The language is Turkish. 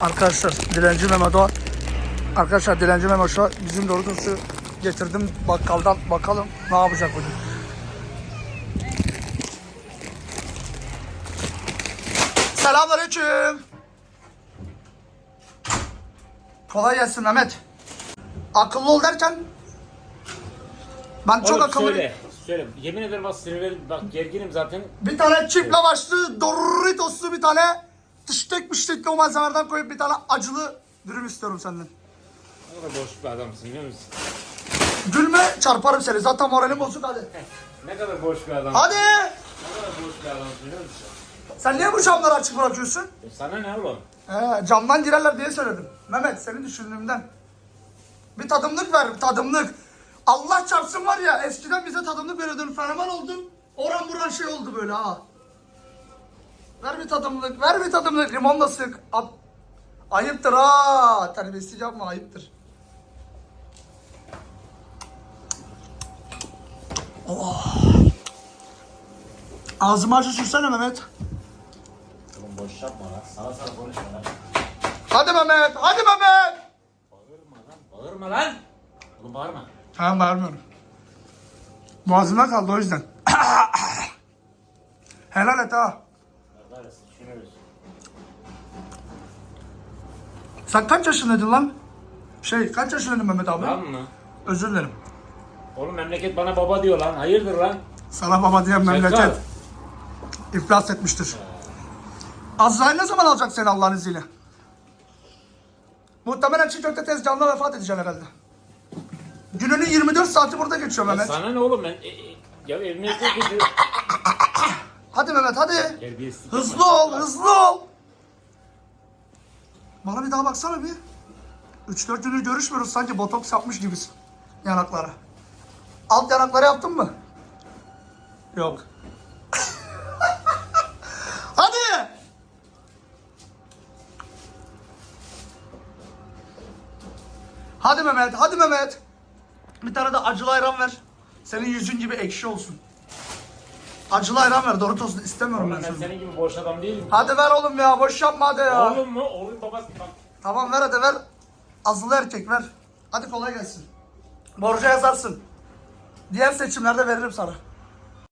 Arkadaşlar dilenci Mehmet Doğan. Arkadaşlar dilenci Mehmet şu bizim Doritos'u getirdim bakkaldan bakalım ne yapacak bugün. Selamünaleyküm. Kolay gelsin Mehmet. Akıllı ol derken ben çok Oğlum akıllı. söyle, söyle. Yemin ederim bak sinirlerim, bak gerginim zaten. Bir tane çift lavaşlı Doritos'lu bir tane tıştek mıştekli o malzemelerden koyup bir tane acılı dürüm istiyorum senden. Ne kadar boş bir adamsın biliyor musun? Gülme çarparım seni zaten moralim bozuk hadi. Ne kadar boş bir adamsın. Hadi. Ne kadar boş bir adamsın biliyor musun? Sen niye bu camları açık bırakıyorsun? E sana ne oğlum? He, camdan girerler diye söyledim. Mehmet seni düşündüğümden. Bir tadımlık ver tadımlık. Allah çarpsın var ya eskiden bize tadımlık veriyordun fenomen oldun. Oran buran şey oldu böyle ha. Ver bir tadımlık ver bir tadımlık limonla sık. At. Ayıptır ha. Terbiyesizlik yapma ayıptır. Oh. Ağzıma acı sürsene Mehmet. Oğlum boş yapma lan. Sana sana konuşma lan. Hadi Mehmet, hadi Mehmet. Bağırma lan. Bağırma lan. Oğlum bağırma. Tamam bağırmıyorum. Boğazımda kaldı o yüzden. Helal et ha. Sen kaç yaşındaydın lan? Şey kaç yaşındaydın Mehmet abi? Lan mı? Özür dilerim. Oğlum memleket bana baba diyor lan. Hayırdır lan? Sana baba diyen memleket Şefkat. iflas etmiştir. Azrail ne zaman alacak seni Allah'ın izniyle? Muhtemelen çiğ köfte tezgahında vefat edeceksin herhalde. Gününün 24 saati burada geçiyor Ya Mehmet. sana ne oğlum ben? E, e, ya emniyete gidiyor. Hadi Mehmet hadi. Terbiyesizlik Hızlı ol, hızlı ol. Bana bir daha baksana bir. 3-4 gündür görüşmüyoruz sanki botoks yapmış gibisin. Yanaklara. Alt yanakları yaptın mı? Yok. Hadi. Hadi Mehmet, hadi Mehmet. Bir tane de acılı ayran ver. Senin yüzün gibi ekşi olsun. Acılı ayran ver, Doritos istemiyorum ben ben seni. senin gibi boş adam değilim. Hadi ver oğlum ya boş yapma hadi ya. Oğlum mu? Oğlum babası bak. Tamam ver hadi ver. Azılı erkek ver. Hadi kolay gelsin. Borca yazarsın. Diğer seçimlerde veririm sana.